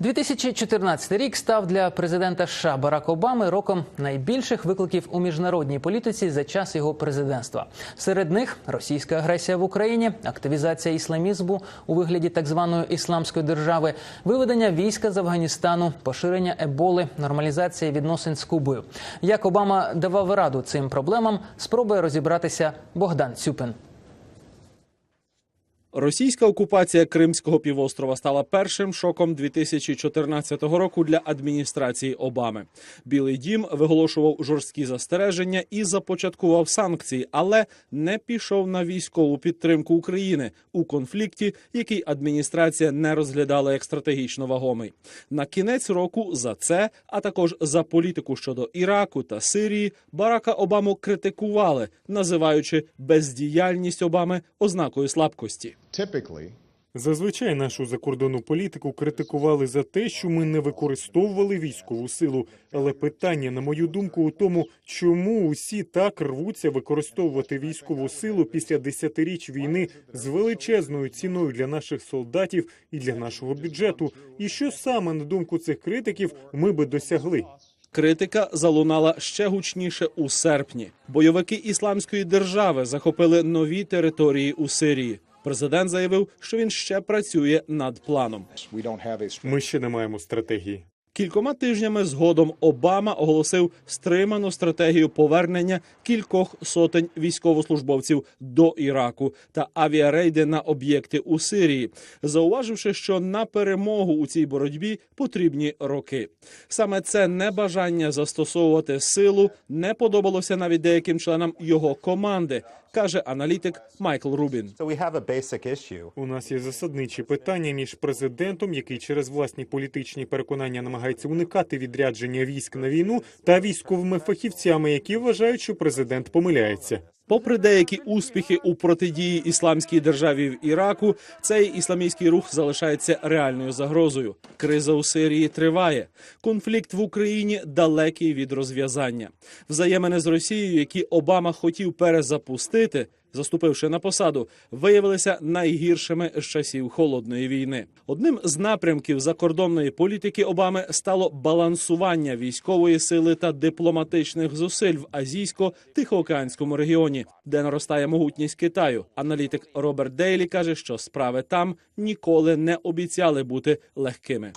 2014 рік став для президента США Барака Обами роком найбільших викликів у міжнародній політиці за час його президентства. Серед них російська агресія в Україні, активізація ісламізму у вигляді так званої ісламської держави, виведення війська з Афганістану, поширення еболи, нормалізація відносин з Кубою. Як Обама давав раду цим проблемам, спробує розібратися Богдан Цюпин. Російська окупація Кримського півострова стала першим шоком 2014 року для адміністрації Обами. Білий дім виголошував жорсткі застереження і започаткував санкції, але не пішов на військову підтримку України у конфлікті, який адміністрація не розглядала як стратегічно вагомий. На кінець року за це, а також за політику щодо Іраку та Сирії, Барака Обаму критикували, називаючи бездіяльність Обами ознакою слабкості. Typically, Зазвичай нашу закордонну політику критикували за те, що ми не використовували військову силу. Але питання, на мою думку, у тому, чому усі так рвуться використовувати військову силу після десятиріч війни з величезною ціною для наших солдатів і для нашого бюджету. І що саме на думку цих критиків ми би досягли? Критика залунала ще гучніше у серпні. Бойовики ісламської держави захопили нові території у Сирії. Президент заявив, що він ще працює над планом. Ми ще не маємо стратегії. Кількома тижнями згодом Обама оголосив стриману стратегію повернення кількох сотень військовослужбовців до Іраку та авіарейди на об'єкти у Сирії, зауваживши, що на перемогу у цій боротьбі потрібні роки. Саме це небажання застосовувати силу не подобалося навіть деяким членам його команди, каже аналітик Майкл Рубін. У нас є засадничі питання між президентом, який через власні політичні переконання намагається уникати відрядження військ на війну, та військовими фахівцями, які вважають, що президент помиляється. Попри деякі успіхи у протидії ісламській державі в Іраку, цей ісламістський рух залишається реальною загрозою. Криза у Сирії триває. Конфлікт в Україні далекий від розв'язання. Взаємини з Росією, які Обама хотів перезапустити, заступивши на посаду, виявилися найгіршими з часів холодної війни. Одним з напрямків закордонної політики Обами стало балансування військової сили та дипломатичних зусиль в азійсько-тихоокеанському регіоні, де наростає могутність Китаю. Аналітик Роберт Дейлі каже, що справи там ніколи не обіцяли бути легкими.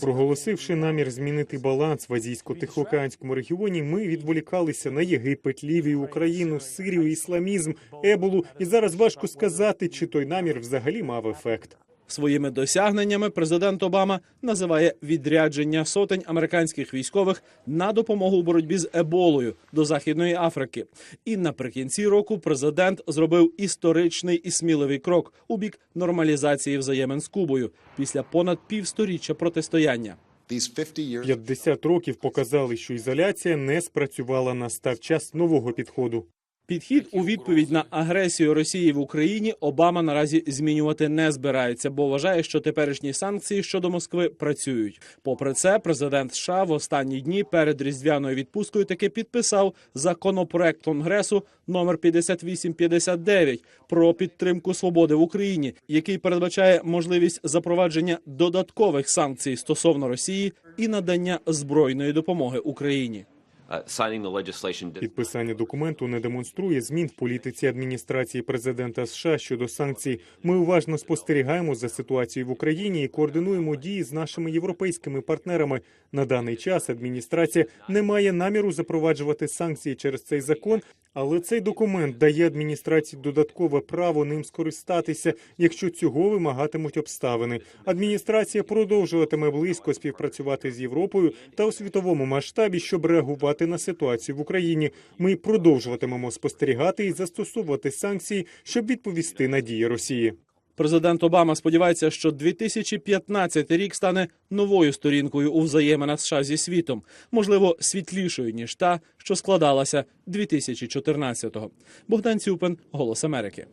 Проголосивши намір змінити баланс в азійсько-тихоокеанському регіоні, ми відволікалися на Єгипет, Лівію, Україну, Сирію, ісламізм, Еболу, і зараз важко сказати, чи той намір взагалі мав ефект. Своїми досягненнями президент Обама називає відрядження сотень американських військових на допомогу у боротьбі з еболою до Західної Африки. І наприкінці року президент зробив історичний і сміливий крок у бік нормалізації взаємин з Кубою після понад півсторіччя протистояння. these 50 years 50 років показали, що ізоляція не спрацювала. Настав час нового підходу. Підхід у відповідь на агресію Росії в Україні Обама наразі змінювати не збирається, бо вважає, що теперішні санкції щодо Москви працюють. Попри це, президент США в останні дні перед різдвяною відпусткою таки підписав законопроект Конгресу номер 5859 про підтримку свободи в Україні, який передбачає можливість запровадження додаткових санкцій стосовно Росії і надання збройної допомоги Україні. Does Підписання документу не демонструє змін в політиці адміністрації президента США щодо санкцій. Ми уважно спостерігаємо за ситуацією в Україні і координуємо дії з нашими європейськими партнерами. На даний час адміністрація не має наміру запроваджувати санкції через цей закон. Але цей документ дає адміністрації додаткове право ним скористатися, якщо цього вимагатимуть обставини. Адміністрація продовжуватиме близько співпрацювати з Європою та у світовому масштабі, щоб реагувати на ситуацію в Україні. Ми продовжуватимемо спостерігати і застосовувати санкції, щоб відповісти на дії Росії. Президент Обама сподівається, що 2015 рік стане новою сторінкою у взаєминах США зі світом, можливо, світлішою ніж та, що складалася 2014-го. Богдан Цюпин, Голос Америки.